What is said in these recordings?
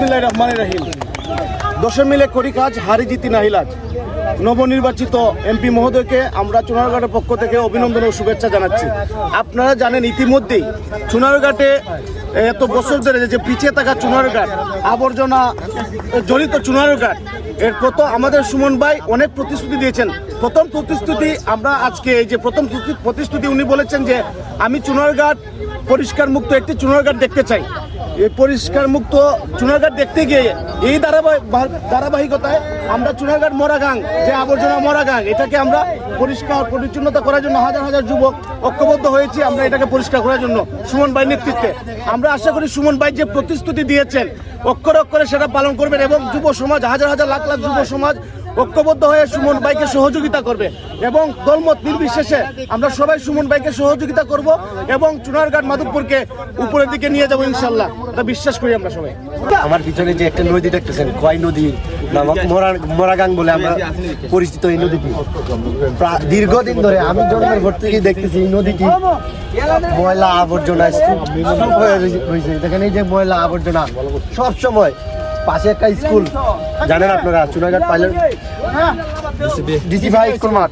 বিসমিল্লাহ রহমান রহিম। দশম মিলে করি কাজ, হারি জিতি নাহিলাজ নবনির্বাচিত এমপি মহোদয়কে আমরা চুনারঘাটের পক্ষ থেকে অভিনন্দন ও শুভেচ্ছা জানাচ্ছি। আপনারা জানেন ইতিমধ্যেই চুনারঘাটে এত বছর ধরে যে পিছিয়ে থাকা চুনারঘাট আবর্জনা জড়িত চুনারঘাট এর প্রথম আমাদের সুমন ভাই অনেক প্রতিশ্রুতি দিয়েছেন। প্রথম প্রতিশ্রুতি আমরা আজকে এই যে প্রথম প্রতিশ্রুতি উনি বলেছেন যে, আমি চুনারঘাট পরিষ্কার মুক্ত একটি চুনারঘাট দেখতে চাই। এই পরিষ্কার মুক্ত চুনারঘাট দেখতে গিয়ে এই ধারাবাহিকতায় আমরা চুনারঘাট মরাগাং, যে আবর্জনা মরাগাং, এটাকে আমরা পরিষ্কার পরিচ্ছন্নতা করার জন্য হাজার হাজার যুবক ঐক্যবদ্ধ হয়েছি আমরা এটাকে পরিষ্কার করার জন্য সুমন ভাই নেতৃত্বে। আমরা আশা করি সুমন ভাই যে প্রতিশ্রুতি দিয়েছেন, অক্ষরে অক্ষরে সেটা পালন করবেন এবং যুব সমাজ, হাজার হাজার লাখ লাখ যুব সমাজ ঐক্যবদ্ধ হয়ে সুমন ভাইকে সহযোগিতা করবে এবং দলমত নির্বিশেষে আমরা সবাই সুমন ভাইকে সহযোগিতা করব এবং চুনারঘাট মাধবপুরকে উপরের দিকে নিয়ে যাব ইনশাল্লাহ। এটা বিশ্বাস করি আমরা সবাই। আমার পিছনে যে একটা নদী দেখতেছেন কয় নদী মরাগাং বলে আমরা পরিচিত এই নদীটি। দীর্ঘদিন ধরে আমি জন্মের ঘর থেকে দেখতেছি এই নদীটি ময়লা আবর্জনা হয়ে রয়েছে দেখেন এই যে ময়লা আবর্জনা সব সময় পাশে একটা স্কুল। জানেন আপনারা চুনাঘাট পাইলট ডিসি ভাই স্কুল মাঠ।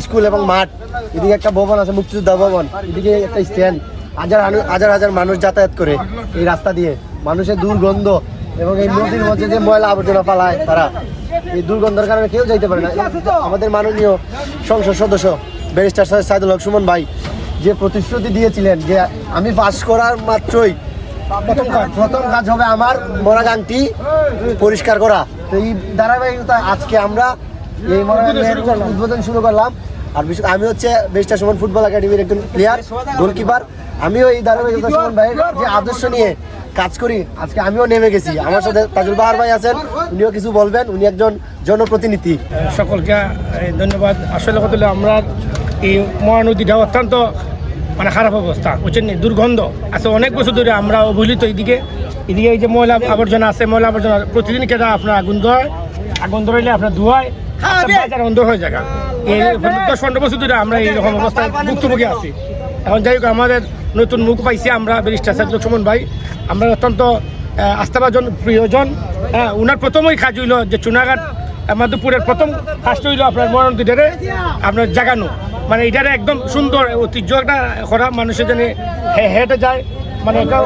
স্কুল এবং মাঠ। এদিকে একটা ভবন আছে, মুক্তিযোদ্ধা ভবন। এদিকে একটা স্ট্যান্ড হাজার হাজার- হাজার মানুষ যাতায়াত করে এই রাস্তা দিয়ে। মানুষের দুর্গন্ধ এবং এই নদীর মধ্যে যে ময়লা আবর্জনা পালায় তারা, এই দুর্গন্ধের কারণে কেউ যাইতে পারে না। আমাদের মাননীয় সংসদ সদস্য, ব্যারিস্টার সাহেব সাইদুল হক সুমন ভাই, যে প্রতিশ্রুতি দিয়েছিলেন যে আমি পাস করার মাত্রই প্রথম কাজ হবে আমার পরিষ্কার করা। তো এই ধারাবাহিকতা আজকে আমরা এই উদ্বোধন শুরু করলাম। আর আমি হচ্ছে সুমন ফুটবল একাডেমির একজন প্লেয়ার গোলকিপার আমিও এই ধারাবাহিকতা সুমন ভাইয়ের যে আদর্শ নিয়ে কাজ করি, আজকে আমিও নেমে গেছি। আমার সাথে তাজুল বাহার ভাই আছেন, উনিও কিছু বলবেন, উনি একজন জনপ্রতিনিধি। সকলকে ধন্যবাদ। আসলে কথা আমরা এই মহানদীটা অত্যন্ত মানে খারাপ অবস্থা বুঝছেন নি? দুর্গন্ধ। আছে অনেক বছর ধরে আমরা অবহেলিত এদিকে এদিকে এই যে ময়লা আবর্জনা আছে ময়লা আবর্জনা প্রতিদিন কেটে আপনার আগুন ধোয় আগুন ধরাইলে আপনার ধোয়ায় বাজার অন্ধ হয়ে যায় এই দশ পনেরো বছর ধরে আমরা এইরকম অবস্থায় ভুক্তভোগী আছি। এখন যাই হোক আমাদের নতুন মুখ পাইছি আমরা ব্যারিস্টার সাহেব সুমন ভাই। আমরা অত্যন্ত আস্থাভাজন প্রিয়জন। হ্যাঁ উনার প্রথমই কাজ হইল যে চুনাঘাট মাধবপুরের প্রথম ফার্স্ট হইল আপনার মরণদিটারে আপনার জাগানো। মানে এটারে একদম সুন্দর, ঐতিহ্য একটা করা, মানুষের জন্য হেঁটে যায়। মানে একটা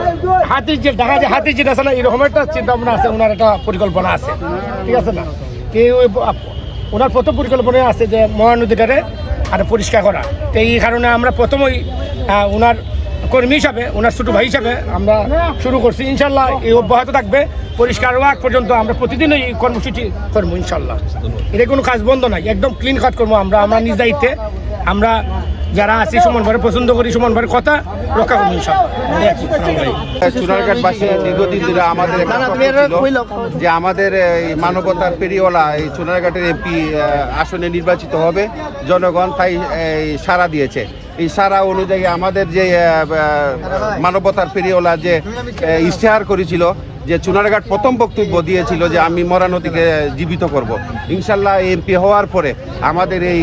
হাতির যে দেখা যায় হাতির যেটা আছে না, এরকম একটা চিন্তা ভাবনা আছে, ওনার একটা পরিকল্পনা আছে। ঠিক আছে না? কি ওনার প্রথম পরিকল্পনা আছে যে মহানদীটারে আর পরিষ্কার করা। তো এই কারণে আমরা প্রথমই ওনার কর্মী হিসাবে, ওনার ছোটো ভাই হিসাবে আমরা শুরু করছি। ইনশাল্লাহ এই অব্যাহত থাকবে। পরিষ্কার হওয়া পর্যন্ত আমরা প্রতিদিন এই কর্মসূচি করব, ইনশাল্লাহ। এটা কোনো কাজ বন্ধ নাই। একদম ক্লিন কাজ করব আমরা আমরা নিজ দায়িত্বে। আমরা যারা আছি সুমন ভাইয়ের পছন্দ করি সুমন ভাইয়ের কথা রক্ষা করব আলাইকুম। চুনারঘাটবাসী দীর্ঘদিন ধরে আমাদের যে আমাদের এই মানবতার পেরিওয়ালা এই চুনারঘাটের এমপি আসনে নির্বাচিত হবে জনগণ তাই এই সাড়া দিয়েছে এই সারা অনুযায়ী আমাদের যে মানবতার পেরিওয়ালা যে ইশতেহার করেছিল যে চুনারঘাট প্রথম বক্তব্য দিয়েছিল যে আমি মরা নদীকে জীবিত করব। ইনশাল্লাহ এমপি হওয়ার পরে আমাদের এই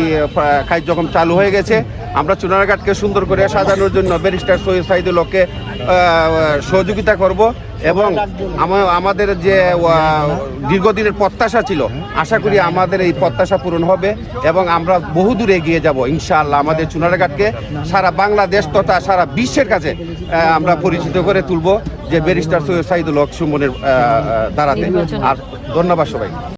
কার্যক্রম চালু হয়ে গেছে, আমরা চুনারঘাটকে সুন্দর করে সাজানোর জন্য ব্যারিস্টার সৈয়দ সাইদুল হককে সহযোগিতা করব। এবং আমাদের যে দীর্ঘদিনের প্রত্যাশা ছিল, আশা করি আমাদের এই প্রত্যাশা পূরণ হবে এবং আমরা বহু বহুদূর এগিয়ে যাব, ইনশাআল্লাহ আমাদের চুনারঘাটকে সারা বাংলাদেশ তথা সারা বিশ্বের কাছে আমরা পরিচিত করে তুলব যে ব্যারিস্টার সৈয়দ সাইদুল হক সুমনের দ্বারাতে। আর ধন্যবাদ সবাই